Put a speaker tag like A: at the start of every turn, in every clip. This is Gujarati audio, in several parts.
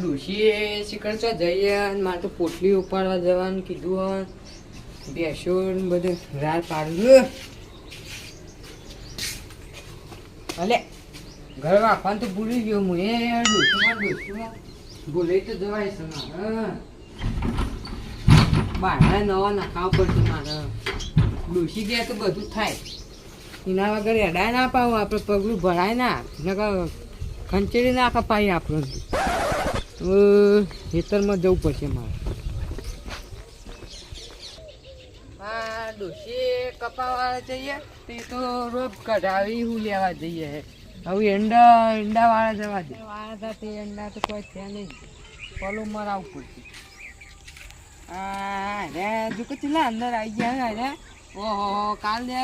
A: ડોશીએ ચો જઈએ મારે તો પોટલી ઉપાડવા જવાનું કીધું હોય બેસો ને બધું રાત પાડું અલે, ઘર વાપવાનું તો ભૂલી ગયો હું. એ ડોશીમાં ડોશીમાં ભૂલી તો જવાય છે મારે નવા નખાવ પડતું મારે. ડોશી ગયા તો બધું થાય. એના વગર એડાય ના પાવું આપણે પગલું ભરાય ના. નકર ખંચેરી ના કપાય આપણે. તો ખેતરમાં જવું પડશે મારે. હા ડોશી કપાવાળા જઈએ તે તો રોજ કઢાવી હું લેવા જઈએ. હવે એંડા એંડા વાળા જવા દે. વાળા હતા તે એંડા તો કોઈ છે નહીં. પલું મરાવવું પડશે. હા રે હજુ કે ચલા અંદર આવી ગયા રે. ઓહો કાલ લે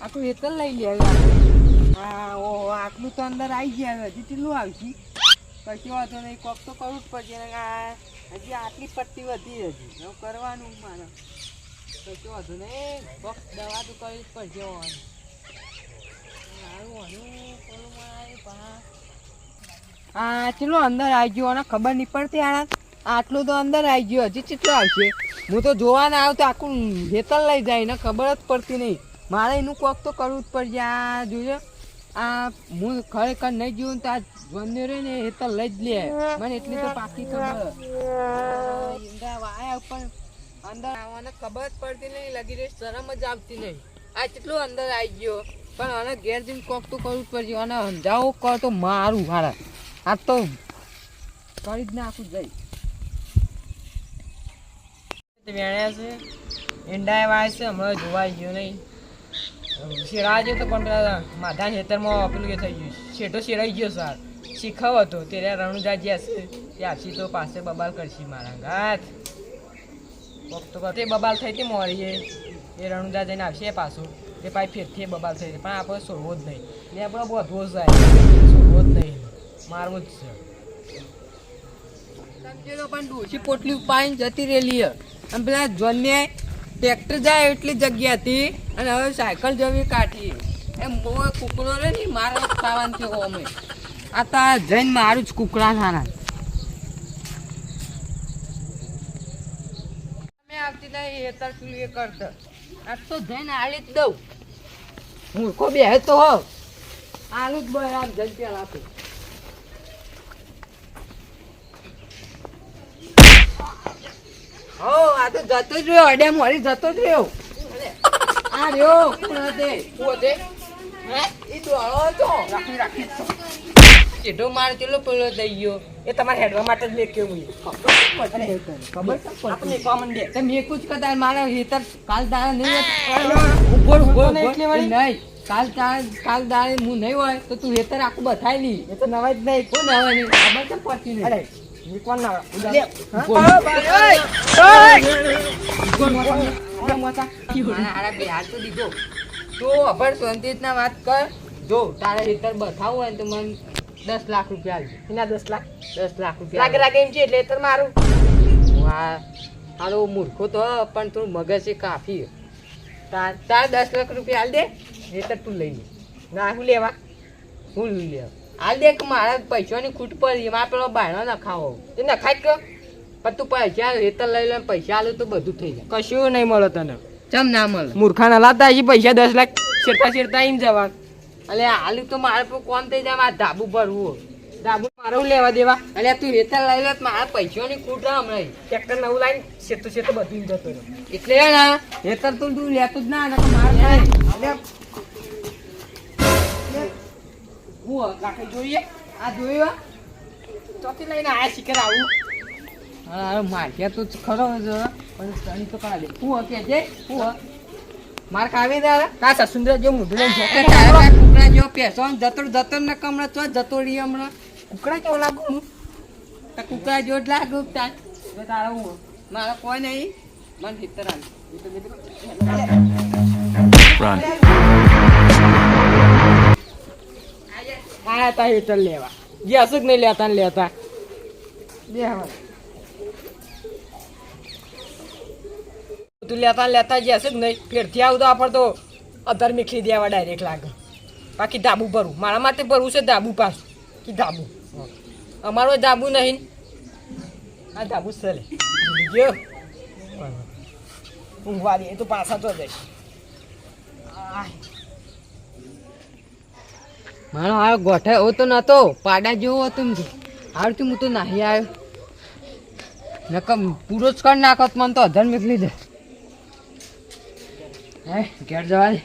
A: આખું હેતર લઈ લે હા ઓહો આટલું તો અંદર આવી ગયા હજી ચીલું આવશે? કશું વાંધો નહીં, કોક તો કરવું જ પડશે. આ હજી આટલી પટ્ટી વધી હજી. એવું કરવાનું મારે. કશું વાંધો નહીં. કોક દવા તો કરવી જ પડશે હા ચલો અંદર આવી ગયો અને ખબર નહીં પડતી આણા આટલું તો અંદર આવી ગયો હજી કેટલો આવશે? હું તો જોવા ના આવ્યો તો આખું હેતર લઈ જાય ને ખબર જ પડતી નહીં. મારે એનું કોક તો કરવું જ પડશે. આ જોજો. આ હું ખરેખર નહીં જીવું તો આ જોઈને રે ને એ તો લઈ જ લે. મને એટલી તો પાકી ખબર. ઈંડા વાયા અંદર આવવાને ખબર જ પડતી નહીં, લગી રહી, શરમ જ આવતી નહીં. આ કેટલું અંદર આવી ગયો. પણ આને ઘેર જઈને કોક તો કરવું જ પડશે. અને સમજાવો કર તો મારું મારા આ તો કરી જ નાખું જઈ
B: વેણ્યા છે. ઈંડા વાય છે. હમણાં જોવા ગયો નહીં. શેરા જો તો પણ માધા ખેતરમાં પેલું કે થઈ ગયું. શેઠો શેરાઈ ગયો સાર શીખવ હતો. ત્યારે રણુજા જ્યાં છે ત્યાંથી તો પાસે બબાલ કરશી મારા કોક તો તે બબાલ થઈ તે મોરીએ એ એ રણુજા જઈને આવશે પાછું. તે પાછી ફેરથી એ બબાલ થઈ પણ આપણે છોડવો જ નહીં. ને આપણે જ જાય. છોડવો જ નહીં. મારવું જ છે.
A: પણ ડોશી પોટલી પાઈને જતી રહેલી. અને પેલા જોને ટ્રેક્ટર જાય એટલી જગ્યાથી અને હવે સાયકલ જવી કાઢી. એમ બહુ કુકડો રે ને, મારો ખાવાનું થયો અમે. આ તો જઈને મારું જ કુકડા ખાના. અમે આવતી નહીં હેતર તાર પેલું એ કરતા. આ તો જઈને જ દઉં. મૂર્ખો બે તો હો આલુ જ આમ જઈને પેલા હો આ તો જતો જ રહ્યો અડે મોરી જતો જ રહ્યો. આ રહ્યો કોણ હતે હે? ઈ દોડો હતો. રાખી રાખી. ચેડો માર ચેલો પેલો થઈ ગયો.
B: એ તમારે હેડવા માટે જ લેખ્યો હું
A: ખબર
B: આપણે કોમન દે.
A: તમે એક જ કદાચ મારા હેતર કાલ દાડે નહીં ઊભો ઊભો
B: નહીં વાળી?
A: નહીં. કાલ દાડે કાલ દાડે હું નહીં હોય તો તું હેતર આખું બતાવી લી.
B: એ તો નવાય જ નહીં.
A: કોઈ ના નહીં? ખબર છે પહોંચી નહીં
B: ના
A: વાત કર જો તારે હેતર બતાવવું હોય ને તો મને દસ લાખ રૂપિયા આપજે
B: એના દસ લાખ
A: દસ લાખ રૂપિયા
B: લાગે લાગે એમ છે એટલે તો મારું
A: વાહ હાલો મૂર્ખો તો પણ થોડું મગજ છે કાફી તાર તાર દસ લાખ રૂપિયા હાલ દે હેતર તું લઈ લે
B: ના હું લેવા
A: હું લેવા હાલ દેખ મારા પૈસાની ખૂટ પડી મારે પેલો બાયણો ન ખાવો
B: તે નખાય કે?
A: પણ તું પૈસા રેતર લઈ લે પૈસા આલે તો બધું થઈ જાય.
B: કશું નહીં મળે તને.
A: ચમ ના મળે?
B: મૂર્ખાના લાતા હજી પૈસા દસ લાખ શેરતા શેરતા એમ જવા.
A: અલે હાલ તો મારે પર કોમ થઈ જાય મારે ધાબુ ભરવું.
B: ધાબુ મારું લેવા દેવા.
A: અલે તું રેતર લઈ લે મારા પૈસાની ખૂટ રહે હમણાં
B: ટ્રેક્ટર નવું લાવીને શેતું શેતું બધું એમ જતો
A: એટલે ને હેતર તો તું લેતું જ ના મારે. હું કાકા જોઈએ. આ જોયું
B: ચોથી લઈને આ શીખર આવું.
A: હા માર્યા તો ખરો જ પણ તણી તો કાઢે હું કે છે? હું માર ખાવી દાડા
B: કા સસુંદર જો મોઢું લઈને
A: તારા તારા કુકડા જેવો પેસો જતો જતો ને કમળા ચો જતો રહી હમણાં.
B: કુકડા કેવો લાગુ? હું
A: તો કુકડા જેવો જ લાગુ
B: હવે તારા હું
A: મારા કોઈ નહીં. મને આલ.
B: આયા તા હેતર લેવા. હશે જ નહીં લેતા ને લેતા. તું લેતા ને લેતા હશે જ નહીં ફેરથી આવું તો આપણે તો અધર મીખલી દેવા ડાયરેક્ટ લાગે. બાકી ધાબુ ભરવું મારા માટે ભરવું છે ધાબુ પાછું. કે ધાબુ? અમારો ધાબુ નહીં. આ ધાબુ છે લે. ગયો ઊંઘવા દે એ તો પાછા તો જઈશ.
A: મારો આ ગોઠા એવો તો નતો, પાડા જેવો હતો હાર તું હું તો નાહી આવ્યો. નકમ પૂરો જ કર નાખત મને તો અધર નીકળી દે. હે, ઘેર જવા દે.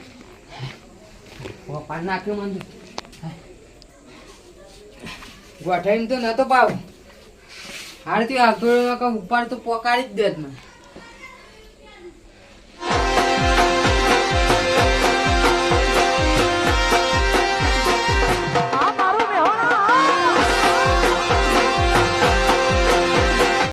A: પાડ નાખ્યું મને ગોઠાઈ તો નતો પાવ હારથી આગળ ઉપાડ તો પોકાડી જ દે મને.